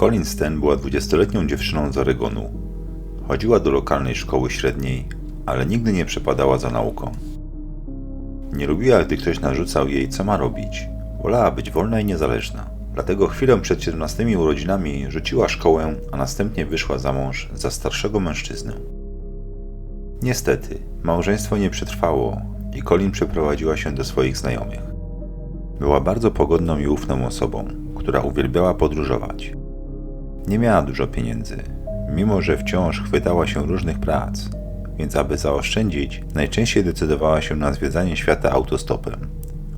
Colin Sten była 20-letnią dziewczyną z Oregonu. Chodziła do lokalnej szkoły średniej, ale nigdy nie przepadała za nauką. Nie lubiła, gdy ktoś narzucał jej, co ma robić. Wolała być wolna i niezależna. Dlatego chwilę przed 17 urodzinami rzuciła szkołę, a następnie wyszła za mąż za starszego mężczyznę. Niestety, małżeństwo nie przetrwało i Colin przeprowadziła się do swoich znajomych. Była bardzo pogodną i ufną osobą, która uwielbiała podróżować. Nie miała dużo pieniędzy, mimo że wciąż chwytała się różnych prac, więc aby zaoszczędzić, najczęściej decydowała się na zwiedzanie świata autostopem,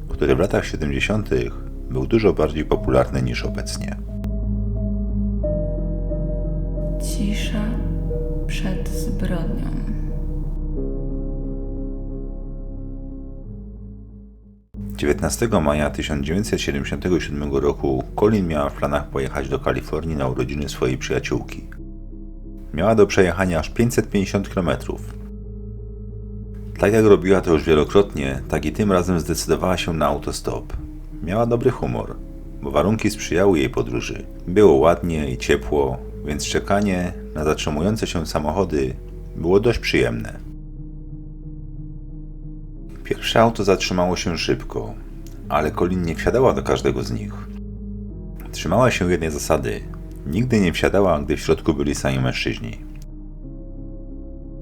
który w latach 70. był dużo bardziej popularny niż obecnie. Cisza przed zbrodnią. – 19 maja 1977 roku Colin miała w planach pojechać do Kalifornii na urodziny swojej przyjaciółki. Miała do przejechania aż 550 km. Tak jak robiła to już wielokrotnie, tak i tym razem zdecydowała się na autostop. Miała dobry humor, bo warunki sprzyjały jej podróży. Było ładnie i ciepło, więc czekanie na zatrzymujące się samochody było dość przyjemne. Pierwsze auto zatrzymało się szybko, ale Colin nie wsiadała do każdego z nich. Trzymała się jednej zasady: nigdy nie wsiadała, gdy w środku byli sami mężczyźni.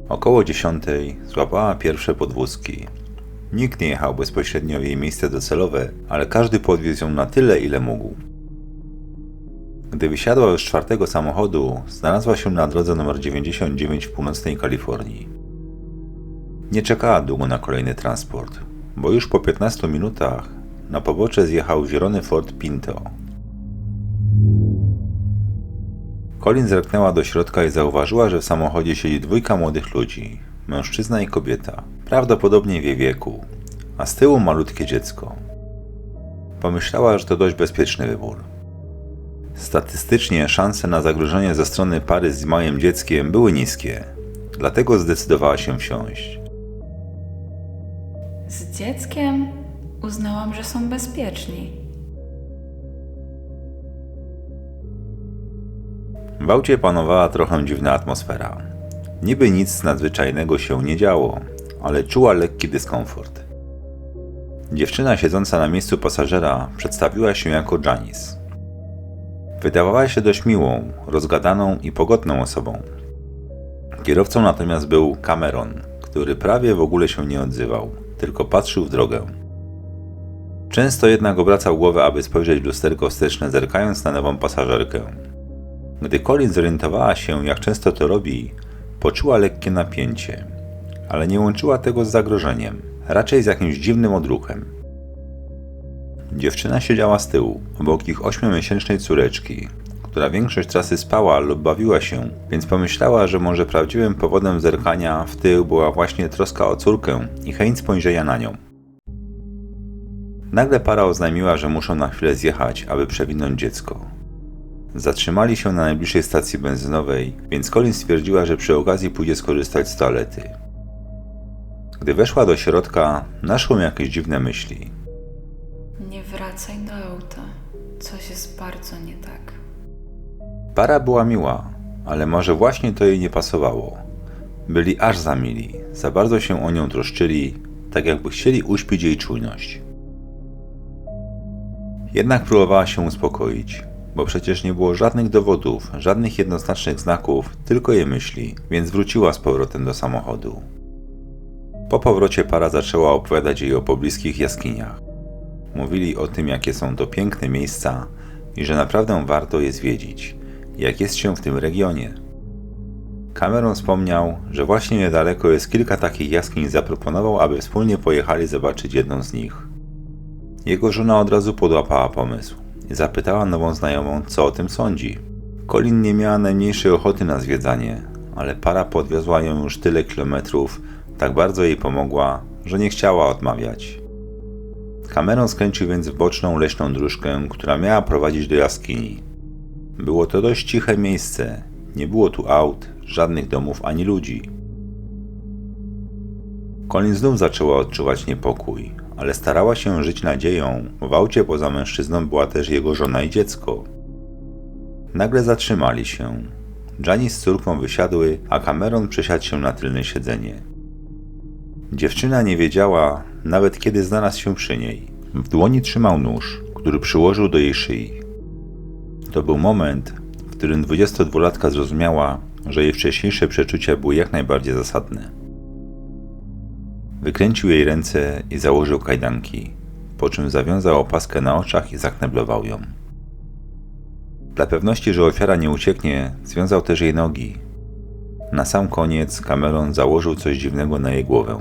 Około dziesiątej złapała pierwsze podwózki. Nikt nie jechał bezpośrednio w jej miejsce docelowe, ale każdy podwiózł ją na tyle, ile mógł. Gdy wysiadła już czwartego samochodu, znalazła się na drodze numer 99 w północnej Kalifornii. Nie czekała długo na kolejny transport, bo już po 15 minutach na pobocze zjechał zielony Ford Pinto. Colin zerknęła do środka i zauważyła, że w samochodzie siedzi dwójka młodych ludzi, mężczyzna i kobieta, prawdopodobnie w jej wieku, a z tyłu malutkie dziecko. Pomyślała, że to dość bezpieczny wybór. Statystycznie szanse na zagrożenie ze strony pary z małym dzieckiem były niskie, dlatego zdecydowała się wsiąść. Z dzieckiem uznałam, że są bezpieczni. W aucie panowała trochę dziwna atmosfera. Niby nic nadzwyczajnego się nie działo, ale czuła lekki dyskomfort. Dziewczyna siedząca na miejscu pasażera przedstawiła się jako Janice. Wydawała się dość miłą, rozgadaną i pogodną osobą. Kierowcą natomiast był Cameron, który prawie w ogóle się nie odzywał, tylko patrzył w drogę. Często jednak obracał głowę, aby spojrzeć w lusterko wsteczne, zerkając na nową pasażerkę. Gdy Colin zorientowała się, jak często to robi, poczuła lekkie napięcie, ale nie łączyła tego z zagrożeniem, raczej z jakimś dziwnym odruchem. Dziewczyna siedziała z tyłu, obok ich ośmiomiesięcznej córeczki, która większość trasy spała lub bawiła się, więc pomyślała, że może prawdziwym powodem zerkania w tył była właśnie troska o córkę i chęć spojrzenia na nią. Nagle para oznajmiła, że muszą na chwilę zjechać, aby przewinąć dziecko. Zatrzymali się na najbliższej stacji benzynowej, więc Colin stwierdziła, że przy okazji pójdzie skorzystać z toalety. Gdy weszła do środka, naszło mi jakieś dziwne myśli. Nie wracaj do auta. Coś jest bardzo nie tak. Para była miła, ale może właśnie to jej nie pasowało. Byli aż za mili, za bardzo się o nią troszczyli, tak jakby chcieli uśpić jej czujność. Jednak próbowała się uspokoić, bo przecież nie było żadnych dowodów, żadnych jednoznacznych znaków, tylko je myśli, więc wróciła z powrotem do samochodu. Po powrocie para zaczęła opowiadać jej o pobliskich jaskiniach. Mówili o tym, jakie są to piękne miejsca i że naprawdę warto je zwiedzić, jak jest się w tym regionie. Cameron wspomniał, że właśnie niedaleko jest kilka takich jaskiń i zaproponował, aby wspólnie pojechali zobaczyć jedną z nich. Jego żona od razu podłapała pomysł i zapytała nową znajomą, co o tym sądzi. Colin nie miała najmniejszej ochoty na zwiedzanie, ale para podwiozła ją już tyle kilometrów, tak bardzo jej pomogła, że nie chciała odmawiać. Cameron skręcił więc w boczną leśną dróżkę, która miała prowadzić do jaskini. Było to dość ciche miejsce, nie było tu aut, żadnych domów ani ludzi. Colin znów zaczęła odczuwać niepokój, ale starała się żyć nadzieją, w aucie poza mężczyzną była też jego żona i dziecko. Nagle zatrzymali się. Janice z córką wysiadły, a Cameron przesiadł się na tylne siedzenie. Dziewczyna nie wiedziała nawet kiedy znalazł się przy niej. W dłoni trzymał nóż, który przyłożył do jej szyi. To był moment, w którym 22-latka zrozumiała, że jej wcześniejsze przeczucia były jak najbardziej zasadne. Wykręcił jej ręce i założył kajdanki, po czym zawiązał opaskę na oczach i zakneblował ją. Dla pewności, że ofiara nie ucieknie, związał też jej nogi. Na sam koniec Cameron założył coś dziwnego na jej głowę.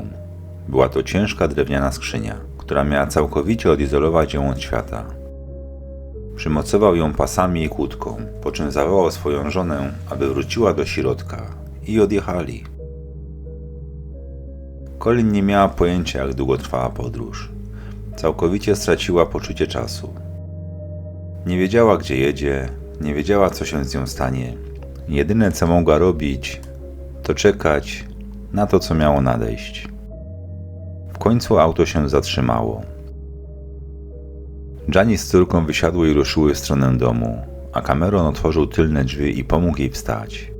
Była to ciężka drewniana skrzynia, która miała całkowicie odizolować ją od świata. Przymocował ją pasami i kłódką, po czym zawołał swoją żonę, aby wróciła do środka i odjechali. Colin nie miała pojęcia, jak długo trwała podróż. Całkowicie straciła poczucie czasu. Nie wiedziała, gdzie jedzie, nie wiedziała, co się z nią stanie. Jedyne, co mogła robić, to czekać na to, co miało nadejść. W końcu auto się zatrzymało. Janice z córką wysiadły i ruszyły w stronę domu, a Cameron otworzył tylne drzwi i pomógł jej wstać.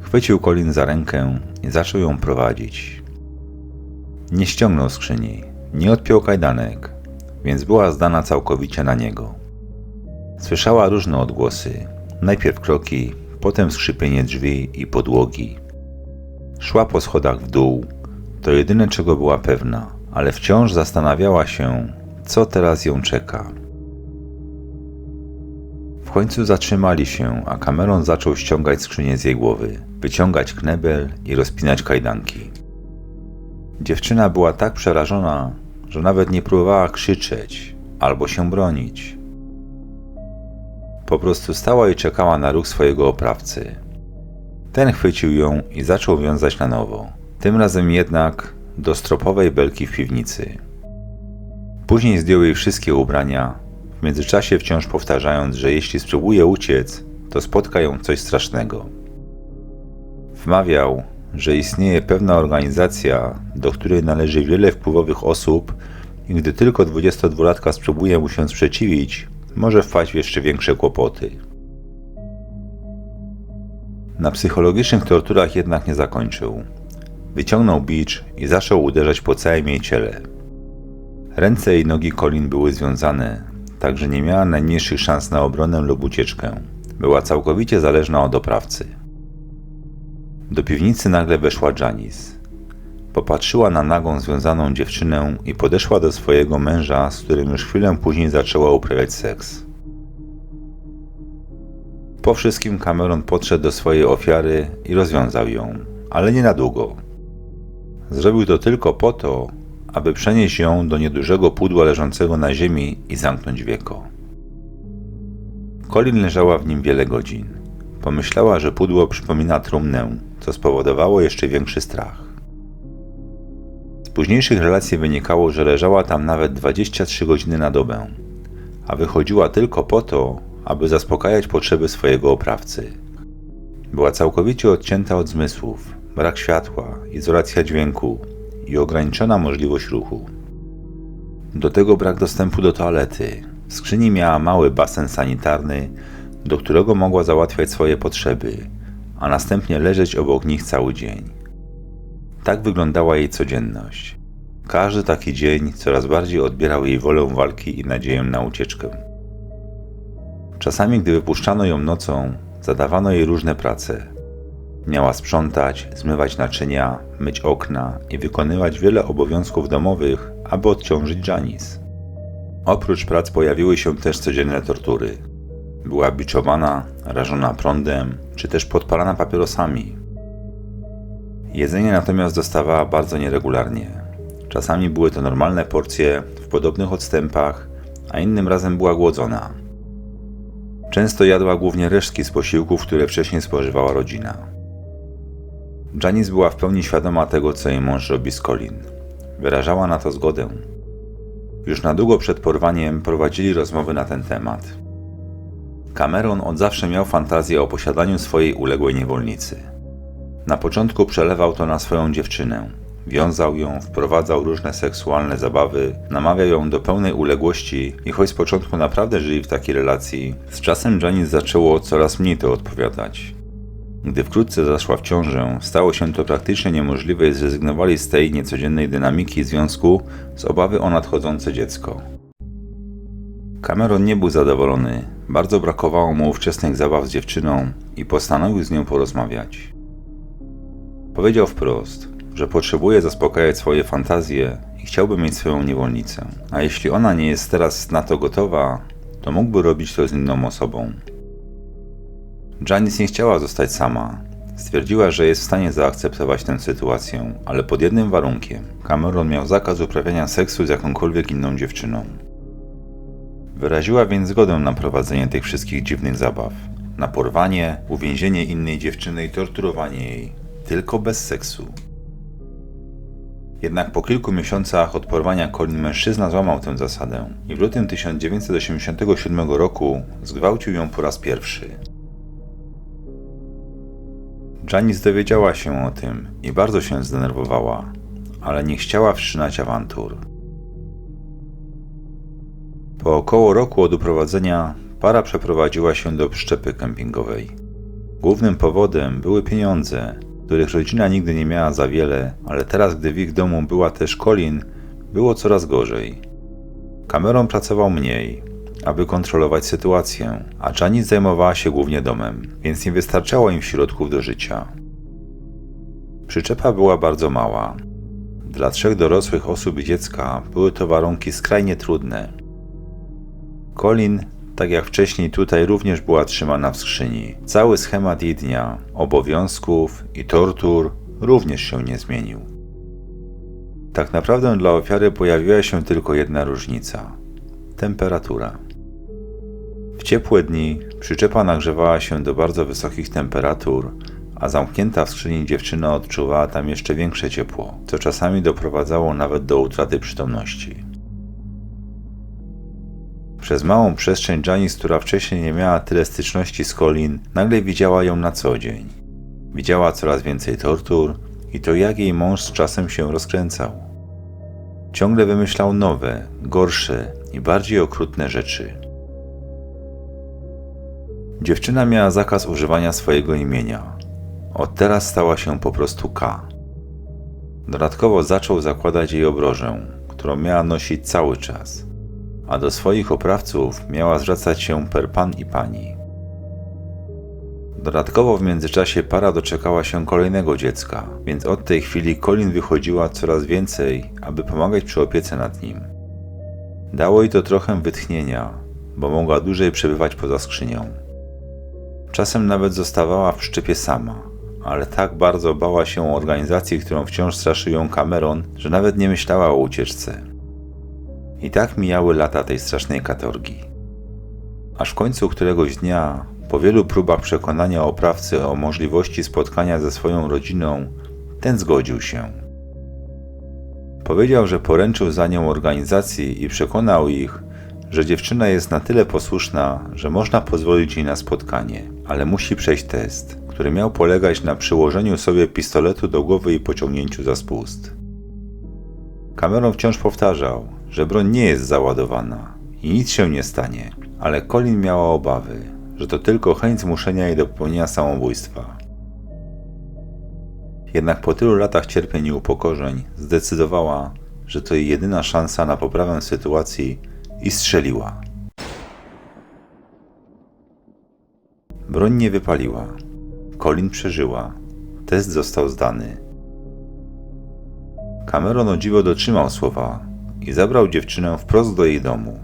Chwycił Colin za rękę i zaczął ją prowadzić. Nie ściągnął skrzyni, nie odpiął kajdanek, więc była zdana całkowicie na niego. Słyszała różne odgłosy. Najpierw kroki, potem skrzypienie drzwi i podłogi. Szła po schodach w dół. To jedyne, czego była pewna, ale wciąż zastanawiała się, co teraz ją czeka. W końcu zatrzymali się, a Cameron zaczął ściągać skrzynię z jej głowy, wyciągać knebel i rozpinać kajdanki. Dziewczyna była tak przerażona, że nawet nie próbowała krzyczeć albo się bronić. Po prostu stała i czekała na ruch swojego oprawcy. Ten chwycił ją i zaczął wiązać na nowo. Tym razem jednak do stropowej belki w piwnicy. Później zdjął jej wszystkie ubrania, w międzyczasie wciąż powtarzając, że jeśli spróbuje uciec, to spotka ją coś strasznego. Wmawiał, że istnieje pewna organizacja, do której należy wiele wpływowych osób i gdy tylko 22-latka spróbuje mu się sprzeciwić, może wpaść w jeszcze większe kłopoty. Na psychologicznych torturach jednak nie zakończył. Wyciągnął bicz i zaczął uderzać po całym jej ciele. Ręce i nogi Colin były związane, także nie miała najmniejszych szans na obronę lub ucieczkę. Była całkowicie zależna od oprawcy. Do piwnicy nagle weszła Janice. Popatrzyła na nagą związaną dziewczynę i podeszła do swojego męża, z którym już chwilę później zaczęła uprawiać seks. Po wszystkim Cameron podszedł do swojej ofiary i rozwiązał ją, ale nie na długo. Zrobił to tylko po to, aby przenieść ją do niedużego pudła leżącego na ziemi i zamknąć wieko. Colin leżała w nim wiele godzin. Pomyślała, że pudło przypomina trumnę, co spowodowało jeszcze większy strach. Z późniejszych relacji wynikało, że leżała tam nawet 23 godziny na dobę, a wychodziła tylko po to, aby zaspokajać potrzeby swojego oprawcy. Była całkowicie odcięta od zmysłów, brak światła, izolacja dźwięku i ograniczona możliwość ruchu. Do tego brak dostępu do toalety. Skrzyni miała mały basen sanitarny, do którego mogła załatwiać swoje potrzeby, a następnie leżeć obok nich cały dzień. Tak wyglądała jej codzienność. Każdy taki dzień coraz bardziej odbierał jej wolę walki i nadzieję na ucieczkę. Czasami, gdy wypuszczano ją nocą, zadawano jej różne prace. Miała sprzątać, zmywać naczynia, myć okna i wykonywać wiele obowiązków domowych, aby odciążyć Janice. Oprócz prac pojawiły się też codzienne tortury. Była biczowana, rażona prądem, czy też podpalana papierosami. Jedzenie natomiast dostawała bardzo nieregularnie. Czasami były to normalne porcje w podobnych odstępach, a innym razem była głodzona. Często jadła głównie resztki z posiłków, które wcześniej spożywała rodzina. Janice była w pełni świadoma tego, co jej mąż robi z Colin. Wyrażała na to zgodę. Już na długo przed porwaniem prowadzili rozmowy na ten temat. Cameron od zawsze miał fantazję o posiadaniu swojej uległej niewolnicy. Na początku przelewał to na swoją dziewczynę. wiązał ją, wprowadzał różne seksualne zabawy, namawiał ją do pełnej uległości i choć z początku naprawdę żyli w takiej relacji, z czasem Janice zaczęło coraz mniej to odpowiadać. Gdy wkrótce zaszła w ciążę, stało się to praktycznie niemożliwe i zrezygnowali z tej niecodziennej dynamiki związku z obawy o nadchodzące dziecko. Cameron nie był zadowolony, bardzo brakowało mu ówczesnych zabaw z dziewczyną i postanowił z nią porozmawiać. Powiedział wprost, że potrzebuje zaspokajać swoje fantazje i chciałby mieć swoją niewolnicę, a jeśli ona nie jest teraz na to gotowa, to mógłby robić to z inną osobą. Janice nie chciała zostać sama. Stwierdziła, że jest w stanie zaakceptować tę sytuację, ale pod jednym warunkiem. Cameron miał zakaz uprawiania seksu z jakąkolwiek inną dziewczyną. Wyraziła więc zgodę na prowadzenie tych wszystkich dziwnych zabaw. Na porwanie, uwięzienie innej dziewczyny i torturowanie jej. Tylko bez seksu. Jednak po kilku miesiącach od porwania Colin mężczyzna złamał tę zasadę i w lutym 1987 roku zgwałcił ją po raz pierwszy. Janice dowiedziała się o tym i bardzo się zdenerwowała, ale nie chciała wszczynać awantur. Po około roku od uprowadzenia para przeprowadziła się do przyczepy kempingowej. Głównym powodem były pieniądze, których rodzina nigdy nie miała za wiele, ale teraz, gdy w ich domu była też Colin, było coraz gorzej. Cameron pracował mniej, aby kontrolować sytuację, a Janice zajmowała się głównie domem, więc nie wystarczało im środków do życia. Przyczepa była bardzo mała. Dla trzech dorosłych osób i dziecka były to warunki skrajnie trudne. Colin, tak jak wcześniej tutaj, również była trzymana w skrzyni. Cały schemat jej dnia, obowiązków i tortur również się nie zmienił. Tak naprawdę dla ofiary pojawiła się tylko jedna różnica temperatura. Ciepłe dni przyczepa nagrzewała się do bardzo wysokich temperatur, a zamknięta w skrzyni dziewczyna odczuwała tam jeszcze większe ciepło, co czasami doprowadzało nawet do utraty przytomności. Przez małą przestrzeń Janice, która wcześniej nie miała tyle styczności z Colin, nagle widziała ją na co dzień. Widziała coraz więcej tortur i to jak jej mąż z czasem się rozkręcał. Ciągle wymyślał nowe, gorsze i bardziej okrutne rzeczy. Dziewczyna miała zakaz używania swojego imienia. Od teraz stała się po prostu K. Dodatkowo zaczął zakładać jej obrożę, którą miała nosić cały czas, a do swoich oprawców miała zwracać się per pan i pani. Dodatkowo w międzyczasie para doczekała się kolejnego dziecka, więc od tej chwili Colin wychodziła coraz więcej, aby pomagać przy opiece nad nim. Dało jej to trochę wytchnienia, bo mogła dłużej przebywać poza skrzynią. Czasem nawet zostawała w przyczepie sama, ale tak bardzo bała się organizacji, którą wciąż straszy ją Cameron, że nawet nie myślała o ucieczce. I tak mijały lata tej strasznej katorgi. Aż w końcu któregoś dnia, po wielu próbach przekonania oprawcy o możliwości spotkania ze swoją rodziną, ten zgodził się. Powiedział, że poręczył za nią organizacji i przekonał ich, że dziewczyna jest na tyle posłuszna, że można pozwolić jej na spotkanie, ale musi przejść test, który miał polegać na przyłożeniu sobie pistoletu do głowy i pociągnięciu za spust. Cameron wciąż powtarzał, że broń nie jest załadowana i nic się nie stanie, ale Colin miała obawy, że to tylko chęć zmuszenia jej do popełnienia samobójstwa. Jednak po tylu latach cierpień i upokorzeń zdecydowała, że to jej jedyna szansa na poprawę sytuacji i strzeliła. Broń nie wypaliła. Colin przeżyła. Test został zdany. Cameron o dziwo dotrzymał słowa i zabrał dziewczynę wprost do jej domu.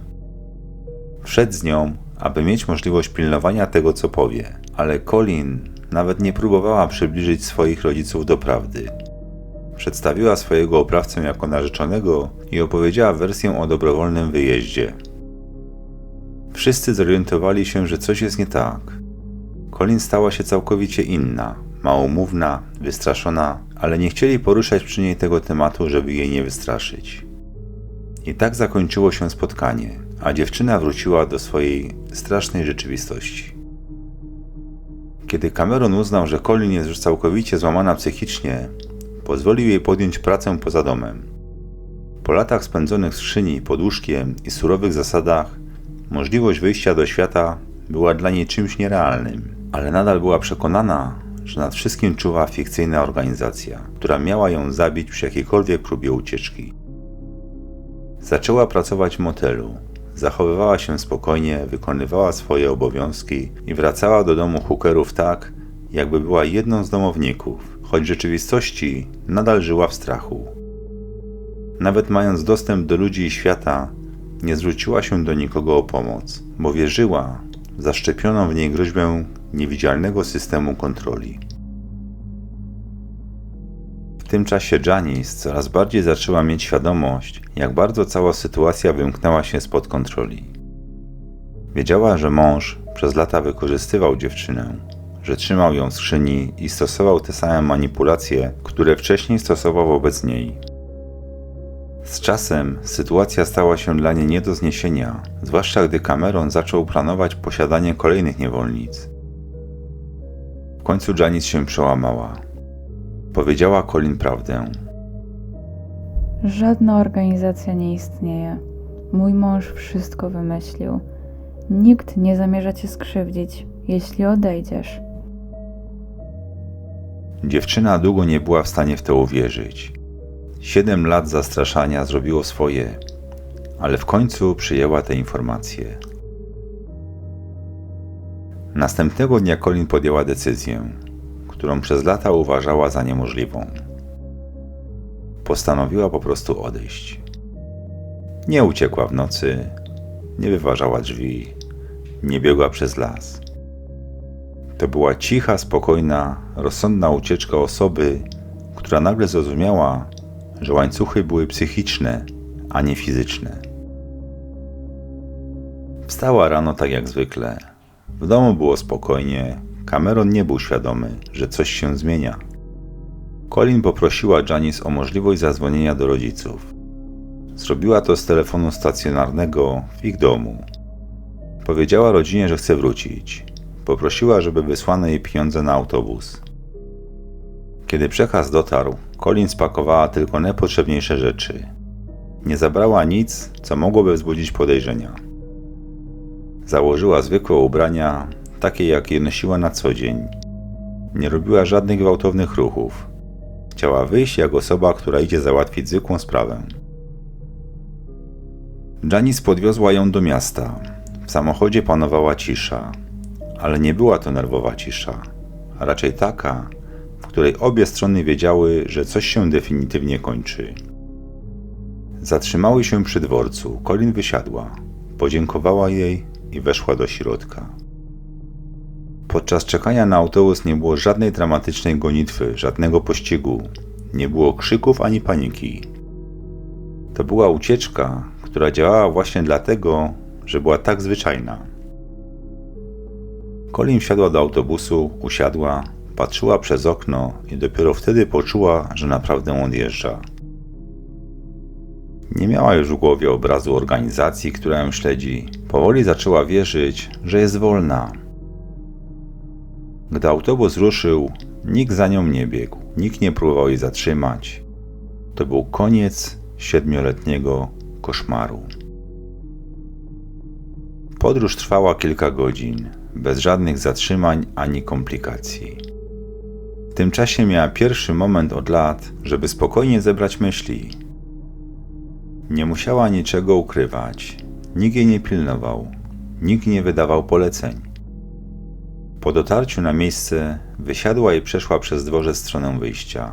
Wszedł z nią, aby mieć możliwość pilnowania tego, co powie, ale Colin nawet nie próbowała przybliżyć swoich rodziców do prawdy. Przedstawiła swojego oprawcę jako narzeczonego i opowiedziała wersję o dobrowolnym wyjeździe. Wszyscy zorientowali się, że coś jest nie tak. Colin stała się całkowicie inna, małomówna, wystraszona, ale nie chcieli poruszać przy niej tego tematu, żeby jej nie wystraszyć. I tak zakończyło się spotkanie, a dziewczyna wróciła do swojej strasznej rzeczywistości. Kiedy Cameron uznał, że Colin jest już całkowicie złamana psychicznie, pozwolił jej podjąć pracę poza domem. Po latach spędzonych w skrzyni pod łóżkiem i surowych zasadach, możliwość wyjścia do świata była dla niej czymś nierealnym, ale nadal była przekonana, że nad wszystkim czuwa fikcyjna organizacja, która miała ją zabić przy jakiejkolwiek próbie ucieczki. Zaczęła pracować w motelu. Zachowywała się spokojnie, wykonywała swoje obowiązki i wracała do domu hookerów tak, jakby była jedną z domowników, choć w rzeczywistości nadal żyła w strachu. Nawet mając dostęp do ludzi i świata, nie zwróciła się do nikogo o pomoc, bo wierzyła w zaszczepioną w niej groźbę niewidzialnego systemu kontroli. W tym czasie Janice coraz bardziej zaczęła mieć świadomość, jak bardzo cała sytuacja wymknęła się spod kontroli. Wiedziała, że mąż przez lata wykorzystywał dziewczynę, że trzymał ją w skrzyni i stosował te same manipulacje, które wcześniej stosował wobec niej. Z czasem sytuacja stała się dla niej nie do zniesienia, zwłaszcza gdy Cameron zaczął planować posiadanie kolejnych niewolnic. W końcu Janice się przełamała. Powiedziała Colin prawdę. Żadna organizacja nie istnieje. Mój mąż wszystko wymyślił. Nikt nie zamierza cię skrzywdzić, jeśli odejdziesz. Dziewczyna długo nie była w stanie w to uwierzyć. Siedem lat zastraszania zrobiło swoje, ale w końcu przyjęła te informacje. Następnego dnia Colin podjęła decyzję, którą przez lata uważała za niemożliwą. Postanowiła po prostu odejść. Nie uciekła w nocy, nie wyważała drzwi, nie biegła przez las. To była cicha, spokojna, rozsądna ucieczka osoby, która nagle zrozumiała, że łańcuchy były psychiczne, a nie fizyczne. Wstała rano tak jak zwykle. W domu było spokojnie. Cameron nie był świadomy, że coś się zmienia. Colin poprosiła Janice o możliwość zadzwonienia do rodziców. Zrobiła to z telefonu stacjonarnego w ich domu. Powiedziała rodzinie, że chce wrócić. Poprosiła, żeby wysłano jej pieniądze na autobus. Kiedy przekaz dotarł, Colin spakowała tylko najpotrzebniejsze rzeczy. Nie zabrała nic, co mogłoby wzbudzić podejrzenia. Założyła zwykłe ubrania, takie jakie nosiła na co dzień. Nie robiła żadnych gwałtownych ruchów. Chciała wyjść jak osoba, która idzie załatwić zwykłą sprawę. Janice podwiozła ją do miasta. W samochodzie panowała cisza, ale nie była to nerwowa cisza, a raczej taka, której obie strony wiedziały, że coś się definitywnie kończy. Zatrzymały się przy dworcu. Colin wysiadła, podziękowała jej i weszła do środka. Podczas czekania na autobus nie było żadnej dramatycznej gonitwy, żadnego pościgu, nie było krzyków ani paniki. To była ucieczka, która działała właśnie dlatego, że była tak zwyczajna. Colin wsiadła do autobusu, usiadła, patrzyła przez okno i dopiero wtedy poczuła, że naprawdę odjeżdża. Nie miała już w głowie obrazu organizacji, która ją śledzi. Powoli zaczęła wierzyć, że jest wolna. Gdy autobus ruszył, nikt za nią nie biegł, nikt nie próbował jej zatrzymać. To był koniec siedmioletniego koszmaru. Podróż trwała kilka godzin, bez żadnych zatrzymań ani komplikacji. W tym czasie miała pierwszy moment od lat, żeby spokojnie zebrać myśli. Nie musiała niczego ukrywać, nikt jej nie pilnował, nikt nie wydawał poleceń. Po dotarciu na miejsce wysiadła i przeszła przez dworzec w stronę wyjścia.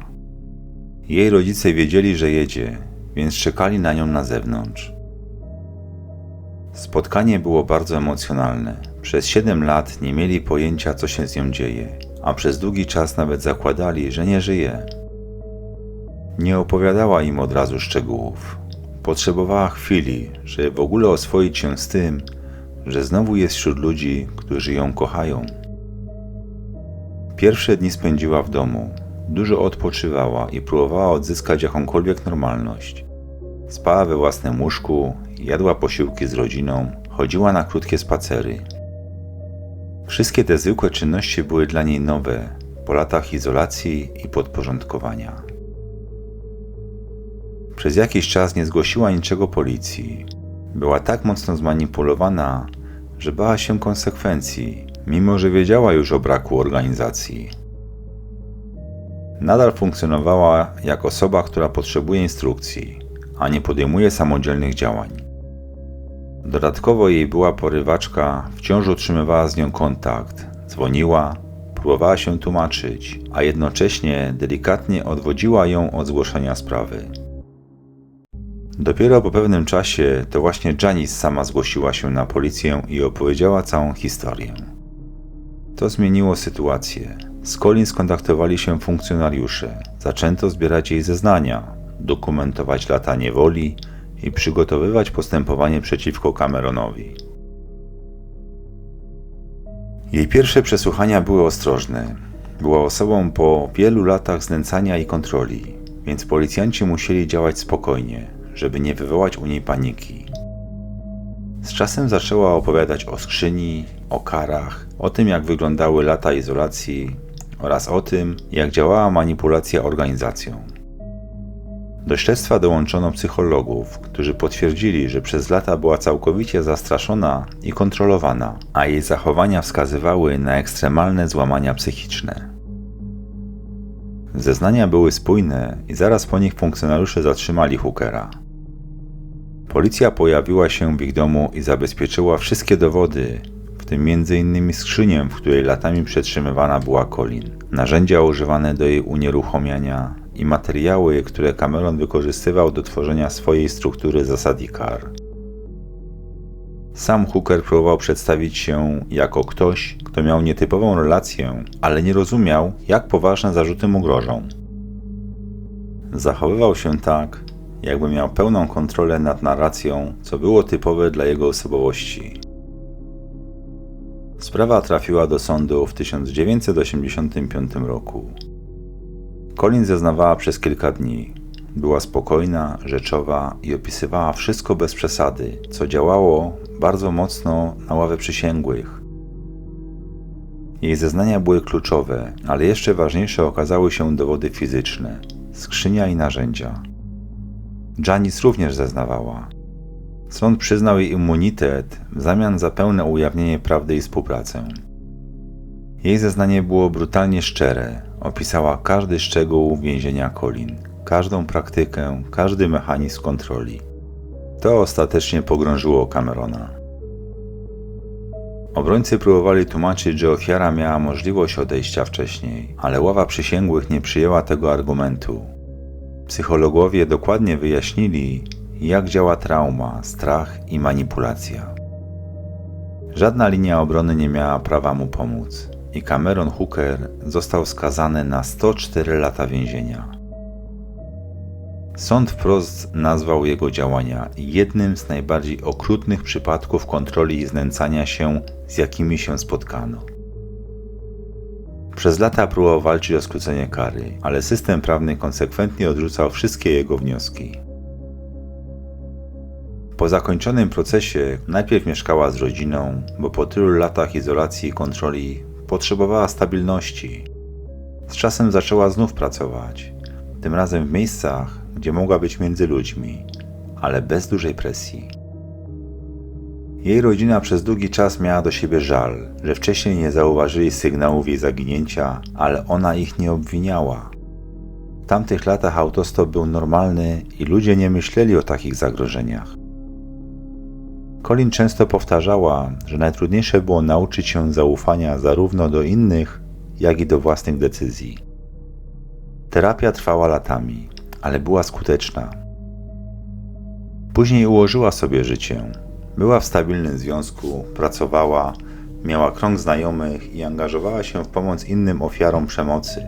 Jej rodzice wiedzieli, że jedzie, więc czekali na nią na zewnątrz. Spotkanie było bardzo emocjonalne. Przez 7 lat nie mieli pojęcia, co się z nią dzieje, a przez długi czas nawet zakładali, że nie żyje. Nie opowiadała im od razu szczegółów. Potrzebowała chwili, żeby w ogóle oswoić się z tym, że znowu jest wśród ludzi, którzy ją kochają. Pierwsze dni spędziła w domu. Dużo odpoczywała i próbowała odzyskać jakąkolwiek normalność. Spała we własnym łóżku, jadła posiłki z rodziną, chodziła na krótkie spacery. Wszystkie te zwykłe czynności były dla niej nowe po latach izolacji i podporządkowania. Przez jakiś czas nie zgłosiła niczego policji. Była tak mocno zmanipulowana, że bała się konsekwencji, mimo że wiedziała już o braku organizacji. Nadal funkcjonowała jak osoba, która potrzebuje instrukcji, a nie podejmuje samodzielnych działań. Dodatkowo jej była porywaczka, wciąż utrzymywała z nią kontakt, dzwoniła, próbowała się tłumaczyć, a jednocześnie delikatnie odwodziła ją od zgłoszenia sprawy. Dopiero po pewnym czasie to właśnie Janice sama zgłosiła się na policję i opowiedziała całą historię. To zmieniło sytuację. Z Colin skontaktowali się funkcjonariusze. Zaczęto zbierać jej zeznania, dokumentować lata niewoli i przygotowywać postępowanie przeciwko Cameronowi. Jej pierwsze przesłuchania były ostrożne. Była osobą po wielu latach znęcania i kontroli, więc policjanci musieli działać spokojnie, żeby nie wywołać u niej paniki. Z czasem zaczęła opowiadać o skrzyni, o karach, o tym jak wyglądały lata izolacji oraz o tym, jak działała manipulacja organizacją. Do śledztwa dołączono psychologów, którzy potwierdzili, że przez lata była całkowicie zastraszona i kontrolowana, a jej zachowania wskazywały na ekstremalne złamania psychiczne. Zeznania były spójne i zaraz po nich funkcjonariusze zatrzymali Hookera. Policja pojawiła się w ich domu i zabezpieczyła wszystkie dowody, w tym m.in. skrzynię, w której latami przetrzymywana była Colin, narzędzia używane do jej unieruchomiania i materiały, które Cameron wykorzystywał do tworzenia swojej struktury zasad ICAR. Sam Hooker próbował przedstawić się jako ktoś, kto miał nietypową relację, ale nie rozumiał, jak poważne zarzuty mu grożą. Zachowywał się tak, jakby miał pełną kontrolę nad narracją, co było typowe dla jego osobowości. Sprawa trafiła do sądu w 1985 roku. Colin zeznawała przez kilka dni. Była spokojna, rzeczowa i opisywała wszystko bez przesady, co działało bardzo mocno na ławę przysięgłych. Jej zeznania były kluczowe, ale jeszcze ważniejsze okazały się dowody fizyczne skrzynia i narzędzia. Janice również zeznawała. Sąd przyznał jej immunitet w zamian za pełne ujawnienie prawdy i współpracę. Jej zeznanie było brutalnie szczere, opisała każdy szczegół więzienia Colin, każdą praktykę, każdy mechanizm kontroli. To ostatecznie pogrążyło Camerona. Obrońcy próbowali tłumaczyć, że ofiara miała możliwość odejścia wcześniej, ale ława przysięgłych nie przyjęła tego argumentu. Psychologowie dokładnie wyjaśnili, jak działa trauma, strach i manipulacja. Żadna linia obrony nie miała prawa mu pomóc i Cameron Hooker został skazany na 104 lata więzienia. Sąd wprost nazwał jego działania jednym z najbardziej okrutnych przypadków kontroli i znęcania się, z jakimi się spotkano. Przez lata próbował walczyć o skrócenie kary, ale system prawny konsekwentnie odrzucał wszystkie jego wnioski. Po zakończonym procesie najpierw mieszkała z rodziną, bo po tylu latach izolacji i kontroli potrzebowała stabilności. Z czasem zaczęła znów pracować, tym razem w miejscach, gdzie mogła być między ludźmi, ale bez dużej presji. Jej rodzina przez długi czas miała do siebie żal, że wcześniej nie zauważyli sygnałów jej zaginięcia, ale ona ich nie obwiniała. W tamtych latach autostop był normalny i ludzie nie myśleli o takich zagrożeniach. Colin często powtarzała, że najtrudniejsze było nauczyć się zaufania zarówno do innych, jak i do własnych decyzji. Terapia trwała latami, ale była skuteczna. Później ułożyła sobie życie. Była w stabilnym związku, pracowała, miała krąg znajomych i angażowała się w pomoc innym ofiarom przemocy.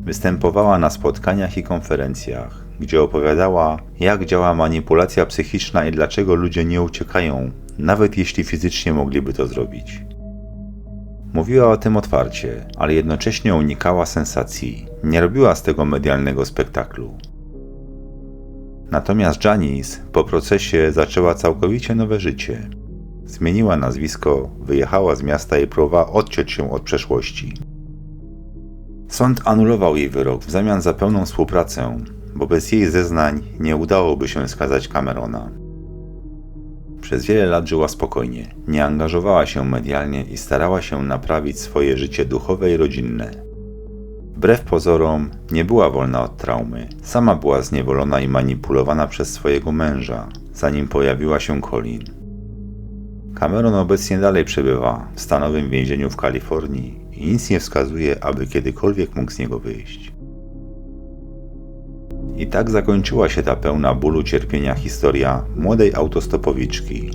Występowała na spotkaniach i konferencjach, gdzie opowiadała, jak działa manipulacja psychiczna i dlaczego ludzie nie uciekają, nawet jeśli fizycznie mogliby to zrobić. Mówiła o tym otwarcie, ale jednocześnie unikała sensacji. Nie robiła z tego medialnego spektaklu. Natomiast Janice po procesie zaczęła całkowicie nowe życie. Zmieniła nazwisko, wyjechała z miasta i próbowała odciąć się od przeszłości. Sąd anulował jej wyrok w zamian za pełną współpracę, bo bez jej zeznań nie udałoby się skazać Camerona. Przez wiele lat żyła spokojnie, nie angażowała się medialnie i starała się naprawić swoje życie duchowe i rodzinne. Wbrew pozorom, nie była wolna od traumy. Sama była zniewolona i manipulowana przez swojego męża, zanim pojawiła się Colin. Cameron obecnie dalej przebywa w stanowym więzieniu w Kalifornii i nic nie wskazuje, aby kiedykolwiek mógł z niego wyjść. I tak zakończyła się ta pełna bólu cierpienia historia młodej autostopowiczki,